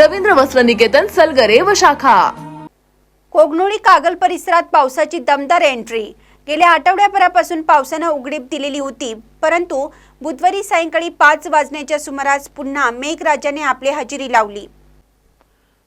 रवींद्र वस्त्र निकेतन सलगरे व शाखा. कोगनोळी कागल परिसरात पावसाची दमदार एंट्री. गेल्या आठवड्याभरापासून पावसानं उघडीप दिलेली होती परंतु बुधवारी सायंकाळी पाच वाजण्याच्या सुमारास पुन्हा मेघराजाने आपली हजेरी लावली.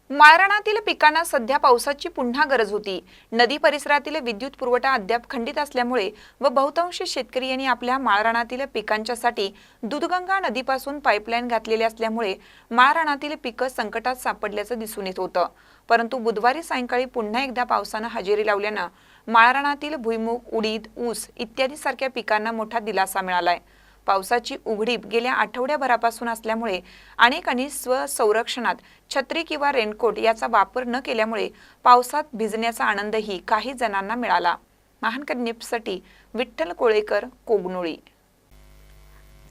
माळरानातील पिकांना सध्या पावसाची पुन्हा गरज होती. नदी परिसरातील विद्युत पुरवठा अद्याप खंडित असल्यामुळे व बहुतांश शेतकरी यांनी आपल्या माळरानातील पिकांच्यासाठी दूधगंगा नदीपासून पाईपलाईन घातलेली असल्यामुळे माळरानातील पिकं संकटात सापडल्याचं दिसून येत होतं. परंतु बुधवारी सायंकाळी पुन्हा एकदा पावसानं हजेरी लावल्यानं माळरानातील भुईमुग उडीद ऊस इत्यादी सारख्या पिकांना मोठा दिलासा मिळालाय. पावसाची उघडीप गेल्या आठवड्याभरापासून असल्यामुळे अनेकांनी स्वसंरक्षणात छत्री किंवा रेनकोट याचा वापर न केल्यामुळे पावसात भिजण्याचा आनंदही काही जणांना मिळाला. महानकर निप्ससाठी विठ्ठल कोळेकर कोगनोळी.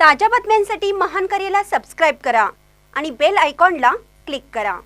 ताज्या बातम्यांसाठी महान करेला सबस्क्राईब करा आणि बेल आयकॉनला क्लिक करा.